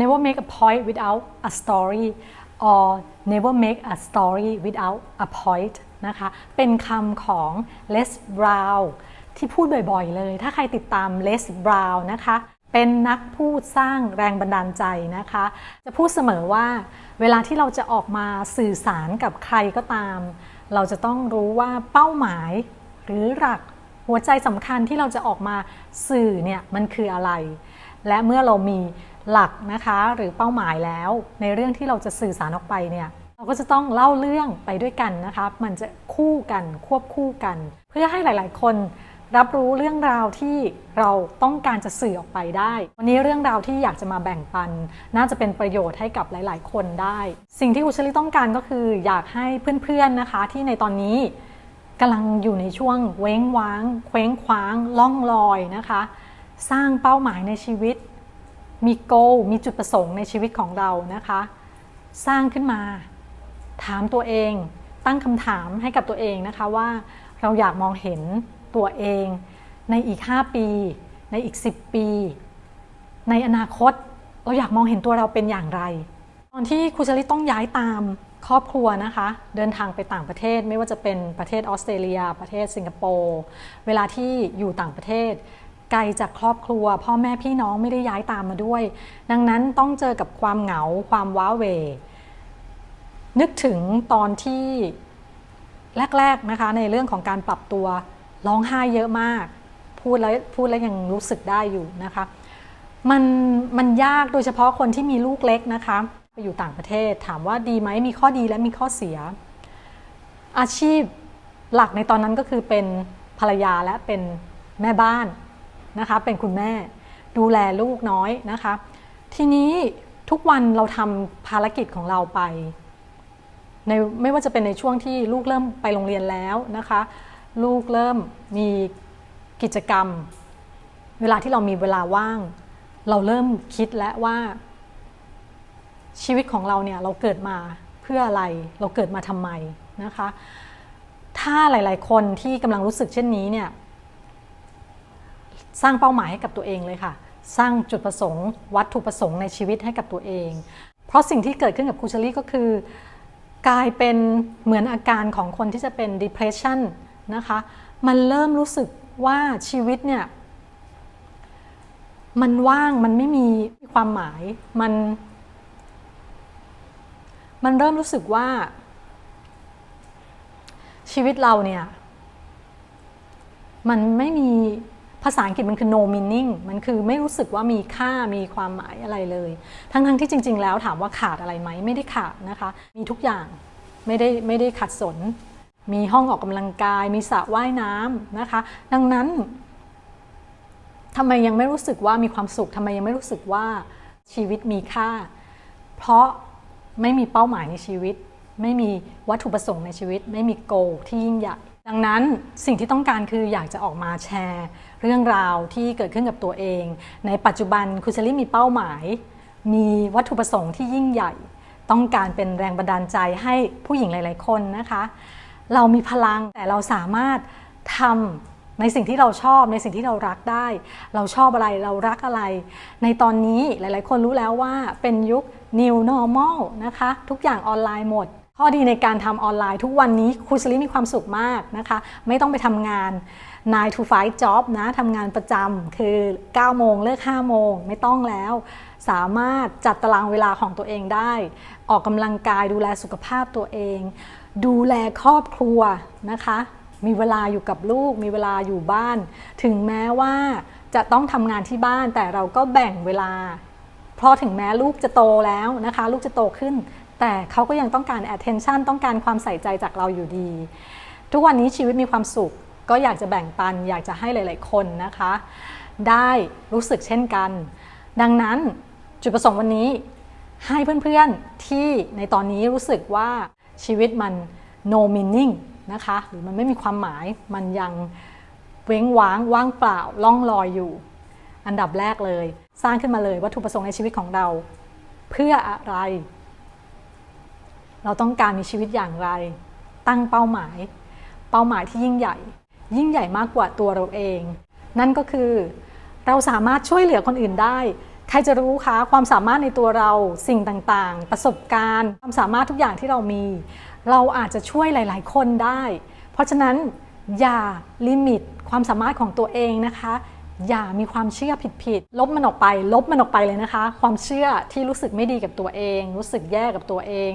never make a point without a story or never make a story without a point นะคะ เป็นคำของ Les Brown ที่พูดบ่อยๆเลย ถ้าใครติดตาม Les Brown นะคะ เป็นนักพูดสร้างแรงบันดาลใจนะคะ จะพูดเสมอว่า เวลาที่เราจะออกมาสื่อสารกับใครก็ตาม เราจะต้องรู้ว่าเป้าหมายหรือหลักหัวใจสำคัญที่เราจะออกมาสื่อเนี่ยมันคืออะไร และเมื่อเรามี หลักนะคะหรือเป้าหมายแล้ว ในเรื่องที่เราจะสื่อสารออกไปเนี่ยเราก็จะต้องเล่าเรื่องไปด้วยกันนะคะมันจะคู่กันควบคู่กัน เพื่อให้หลาย ๆ คนรับรู้เรื่องราวที่เราต้องการจะสื่อออกไปได้ วันนี้เรื่องราวที่อยากจะมาแบ่งปัน น่าจะเป็นประโยชน์ให้กับหลาย ๆ คนได้ สิ่งที่อุชลิต้องการก็คือ อยากให้เพื่อน ๆ นะคะ ที่ในตอนนี้กำลังอยู่ในช่วงเว้งว้าง เคว้งคว้าง ล่องลอยนะคะ สร้างเป้าหมายในชีวิต มีโกมีจุดประสงค์ในชีวิตของเรานะคะ สร้างขึ้นมา ถามตัวเอง ตั้งคำถามให้กับตัวเองนะคะว่าเราอยากมองเห็นตัวเอง ในอีก 5 ปี ในอีก 10 ปี ในอนาคตเราอยากมองเห็นตัวเราเป็นอย่างไร ตอนที่ครูชลิตต้องย้ายตามครอบครัวนะคะ เดินทางไปต่างประเทศไม่ว่าจะเป็นประเทศออสเตรเลีย ประเทศสิงคโปร์เวลาที่อยู่ต่างประเทศ ไกลจากครอบครัว พ่อแม่พี่น้องไม่ได้ย้ายตามมาด้วย ดังนั้นต้องเจอกับความเหงาความว้าเว นึกถึงตอนที่แรกๆนะคะในเรื่องของการปรับตัวร้องไห้เยอะมาก พูดแล้วพูดแล้วยังรู้สึกได้อยู่นะคะมันมันยากโดยเฉพาะคนที่มีลูกเล็กนะคะไปอยู่ต่างประเทศ ถามว่าดีไหมมีข้อดีและมีข้อเสีย อาชีพหลักในตอนนั้นก็คือเป็นภรรยาและเป็นแม่บ้าน นะคะเป็นคุณแม่ดูแลลูกน้อยนะคะ ทีนี้ทุกวันเราทำภารกิจของเราไปในไม่ว่าจะเป็นในช่วงที่ลูกเริ่มไปโรงเรียนแล้วนะคะ ลูกเริ่มมีกิจกรรม เวลาที่เรามีเวลาว่าง เราเริ่มคิดแล้วว่า ชีวิตของเราเนี่ยเราเกิดมาเพื่ออะไรเราเกิดมาทำไมนะคะ ถ้าหลาย ๆ คนที่กำลังรู้สึกเช่นนี้เนี่ย สร้างเป้าหมายให้กับตัวเองเลยค่ะ สร้างจุดประสงค์ วัตถุประสงค์ในชีวิตให้กับตัวเอง เพราะสิ่งที่เกิดขึ้นกับครูชลี่ก็คือ กลายเป็นเหมือนอาการของคนที่จะเป็น depression นะคะ มันเริ่มรู้สึกว่าชีวิตเนี่ยมันว่างมันไม่มีความหมายมัน มันเริ่มรู้สึกว่า ชีวิตเราเนี่ย มันไม่มี ภาษาอังกฤษมันคือ no meaning มันคือไม่รู้สึกว่ามีค่ามีความหมายอะไรเลย ทั้งๆทที่จริง ๆ แล้วถามว่าขาดอะไรไหมไม่ได้ขาดนะคะ มีทุกอย่างไม่ได้ไม่ได้ขัดสน มีห้องออกกำลังกาย มีสระว่ายน้ำนะคะ ดังนั้นทำไมยังไม่รู้สึกว่ามีความสุขทำไมยังไม่รู้สึกว่าชีวิตมีค่า เพราะไม่มีเป้าหมายในชีวิต ไม่มีวัตถุประสงค์ในชีวิต ไม่มีโกที่ยิ่งใหญ่ ดังนั้นสิ่งที่ต้องการคืออยากจะออกมาแชร์ เรื่องราวที่เกิดขึ้นกับตัวเอง ในปัจจุบันคุณเชลี่มีเป้าหมาย มีวัตถุประสงค์ที่ยิ่งใหญ่ ต้องการเป็นแรงบันดาลใจให้ผู้หญิงหลาย ๆ คนนะคะ เรามีพลังแต่เราสามารถทำในสิ่งที่เราชอบในสิ่งที่เรารักได้ เราชอบอะไรเรารักอะไร ในตอนนี้หลาย ๆ คนรู้แล้วว่าเป็นยุค new normal นะคะ ทุกอย่างออนไลน์หมด ข้อดีในการทำออนไลน์ทุกวันนี้ครูชลิมีความสุขมากนะคะ ไม่ต้องไปทำงาน 9 to 5 job นะทำงานประจำคือ 9 โมงเลิก 5 โมง ไม่ต้องแล้ว สามารถจัดตารางเวลาของตัวเองได้ ออกกำลังกายดูแลสุขภาพตัวเอง ดูแลครอบครัวนะคะ มีเวลาอยู่กับลูก มีเวลาอยู่บ้าน ถึงแม้ว่าจะต้องทำงานที่บ้านแต่เราก็แบ่งเวลาเพราะถึงแม้ลูกจะโตแล้วนะคะ ลูกจะโตขึ้น แต่เขาก็ยังต้องการ attention ต้องการความใส่ใจจากเราอยู่ดี ทุกวันนี้ชีวิตมีความสุข ก็อยากจะแบ่งปัน อยากจะให้หลาย ๆ คนนะคะ ได้รู้สึกเช่นกัน ดังนั้นจุดประสงค์วันนี้ให้เพื่อน ๆ ที่ในตอนนี้รู้สึกว่าชีวิตมัน no meaning นะคะ หรือมันไม่มีความหมาย มันยังเว้งว้างว่างเปล่าล่องลอยอยู่ อันดับแรกเลย สร้างขึ้นมาเลยวัตถุประสงค์ในชีวิตของเรา เพื่ออะไร เราต้องการมีชีวิตอย่างไร ตั้งเป้าหมาย เป้าหมายที่ยิ่งใหญ่ ยิ่งใหญ่มากกว่าตัวเราเอง นั่นก็คือ เราสามารถช่วยเหลือคนอื่นได้ขรจะรู้คะความสามารถในตัวเราสิ่งต่างๆ ประสบการณ์ ความสามารถทุกอย่างที่เรามี เราอาจจะช่วยหลาย ๆ คนได้ เพราะฉะนั้นอย่าลิมิตความสามารถของตัวเองนะคะ อย่ามีความเชื่อผิดๆลบมันออกไป ลบมันออกไปเลยนะคะ ความเชื่อที่รู้สึกไม่ดีกับตัวเอง รู้สึกแย่กับตัวเอง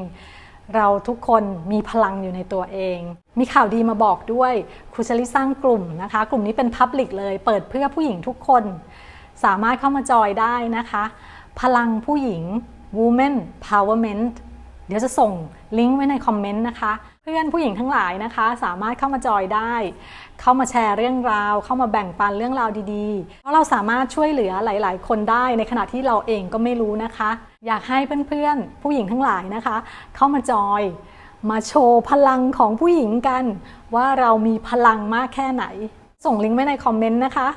เราทุกคนมีพลังอยู่ในตัวเอง มีข่าวดีมาบอกด้วยครูชลิสร้างกลุ่มนะคะ กลุ่มนี้เป็นพับลิกเลย เปิดเพื่อผู้หญิงทุกคน สามารถเข้ามาจอยได้นะคะ พลังผู้หญิง Women Powerment เดี๋ยวจะส่งลิงก์ไว้ในคอมเมนต์นะคะ เพื่อนผู้หญิงทั้งหลายนะคะ สามารถเข้ามาจอยได้ เข้ามาแชร์เรื่องราว เข้ามาแบ่งปันเรื่องราวดีๆ เพราะเราสามารถช่วยเหลือหลาย ๆ คนได้ในขณะที่เราเองก็ไม่รู้นะคะ อยากให้เพื่อนๆ ผู้หญิงทั้งหลายนะคะ เข้ามาจอยมาโชว์พลังของผู้หญิงกัน ว่าเรามีพลังมากแค่ไหน ส่งลิงก์ไว้ในคอมเมนต์นะคะ